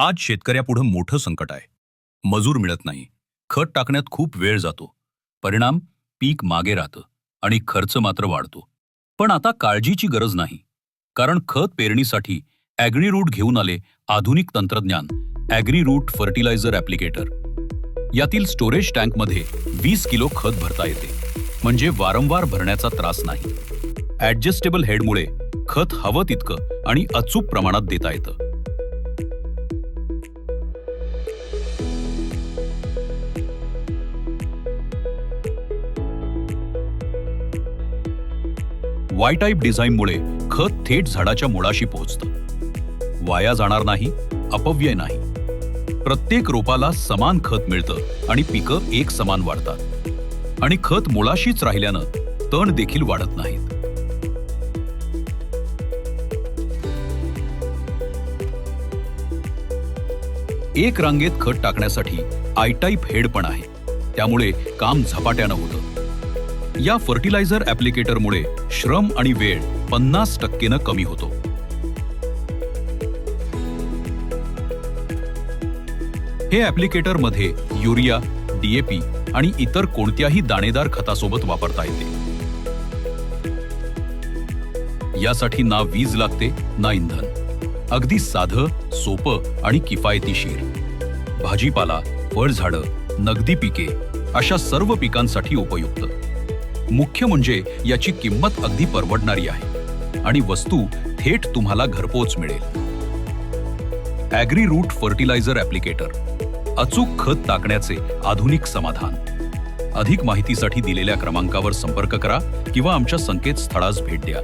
आज शेतकऱ्यापुढं मोठं संकट आहे. मजूर मिळत नाही. खत टाकण्यात खूप वेळ जातो. परिणाम पीक मागे राहतं आणि खर्च मात्र वाढतो. पण आता काळजीची गरज नाही. कारण खत पेरणीसाठी ॲग्रीरूट घेऊन आले आधुनिक तंत्रज्ञान ॲग्रीरूट फर्टिलायझर ॲप्लिकेटर. यातील स्टोरेज टँकमध्ये वीस किलो खत भरता येते. म्हणजे वारंवार भरण्याचा त्रास नाही. ॲडजस्टेबल हेडमुळे खत हवं तितकं आणि अचूक प्रमाणात देता येतं. वाय टाईप डिझाईनमुळे खत थेट झाडाच्या मुळाशी पोहोचतं. वाया जाणार नाही अपव्यय नाही. प्रत्येक रोपाला समान खत मिळतं आणि पिकं एक समान वाढतात. आणि खत मुळाशीच राहिल्यानं तण देखील वाढत नाहीत. एक रांगेत खत टाकण्यासाठी आय टाईप हेड पण आहे. त्यामुळे काम झपाट्यानं होतं. या फर्टिलायझर ॲप्लिकेटरमुळे श्रम आणि वेळ पन्नास टक्केनं कमी होतो. हे ॲप्लिकेटरमध्ये युरिया डीएपी आणि इतर कोणत्याही दाणेदार खतासोबत वापरता येते. यासाठी ना वीज लागते ना इंधन. अगदी साधं सोपं आणि किफायतीशीर. भाजीपाला फळझाडं नगदी पिके अशा सर्व पिकांसाठी उपयुक्त. मुख्य म्हणजे याची किंमत अगदी परवडणारी आहे. आणि वस्तू थेट तुम्हाला घरपोच मिळेल. Agri root fertiliser applicator. अचूक खत टाकण्याचे आधुनिक समाधान. अधिक माहितीसाठी दिलेल्या क्रमांकावर संपर्क करा किंवा आमच्या संकेतस्थळास भेट द्या.